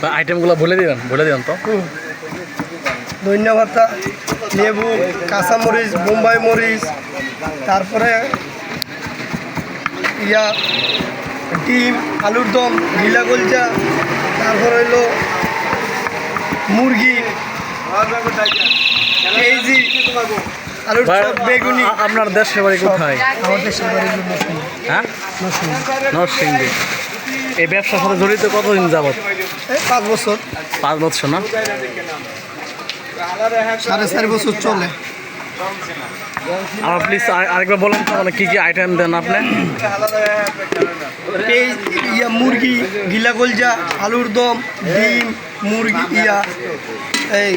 তো আইটেমগুলো বলে দিবেন বলে দিবেন তো? ধনিয়া পাতা লেবু কাঁচামরিচ বোম্বাই মরিচ তারপরে ইয়া ডিম আলুর দম ঢিলা গলচা তারপরে হইল মুরগি আলুর চপ বেগুনি। আপনার দেশের বাড়ি কোথায়? আমার দেশের বাড়ি নরসিংদী। হ্যাঁ? নরসিংদী। এই ব্যবসার সাথে জড়িত কতদিন যাবত এই পাঁচ বছর। পাঁচ বছর না? সাড়ে চার বছর চলে। আমার প্লিজ আরেকবার বলেন তো মানে কী কী আইটেম দেন আপনি? ইয়া মুরগি গিলা গলজা আলুর দম ডিম মুরগি ইয়া। এই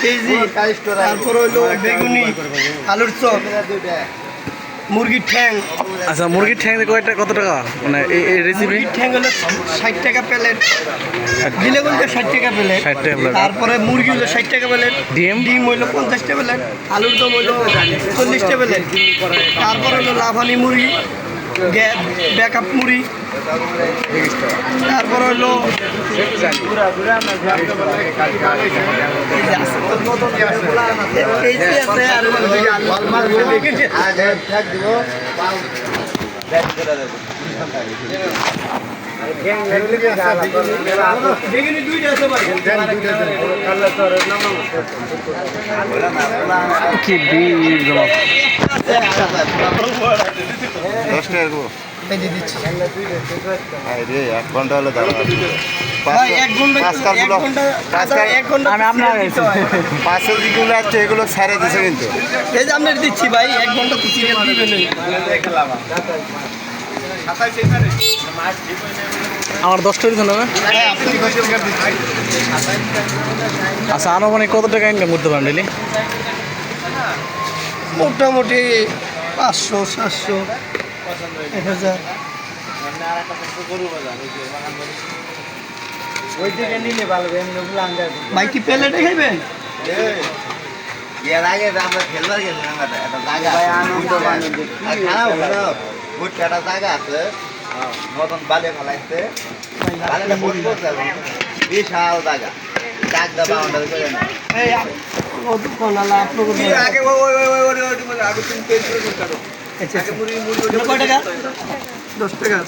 কেজি তারপর হইল বেগুনি আলুর চপ। মুরগির ঠ্যাং। আচ্ছা মুরগির ঠ্যাং কয়টা কত টাকা? মানে এই রেসিপি ঠ্যাং হলো ষাট টাকা প্লেট। গিলা গলজা ষাট টাকা প্লেট। 60 টাকা প্লেট। তারপরে মুরগি হলো ষাট টাকা প্লেট। ডিম? ডিম হইল পঞ্চাশ টাকা প্লেট। আলুর দম হইল চল্লিশ টাকা প্লেট। তারপর হলো লাফানি মুরগি। ব্যাকআপ মুড়ি। তারপর ভাই কি বীর টাকা দেবো এই যে দিচ্ছি। রে এক ঘণ্টা হলে দাঁড়া। আমি আপনার পাঁচশো যেগুলো আছে এগুলো সারে দিছে কিন্তু। এই যে আপনার দিচ্ছি ভাই এক ঘণ্টা তো সিরিয়াল আমার হ্যাঁ দশ টাকা দিচ্ছি। আচ্ছা আনুমানিক কত টাকা ইনকাম করতে পারেন ডেলি মোটামুটি পাঁচশো সাতশো। এক হাজার ভাই কি প্লেটে খাইবেন এর আগে আমরা খেলবার গেছিলাম একটা জায়গা আর খারাপ হলো বুট একটা জায়গা আছে মতন বালে ফেলাইছে বালিটা করছে বিশাল জায়গা আপনার আগে ওই ওই ওই ওই ওই আগে তুমি পেজ করতে। কয় টাকা? দশ টাকা।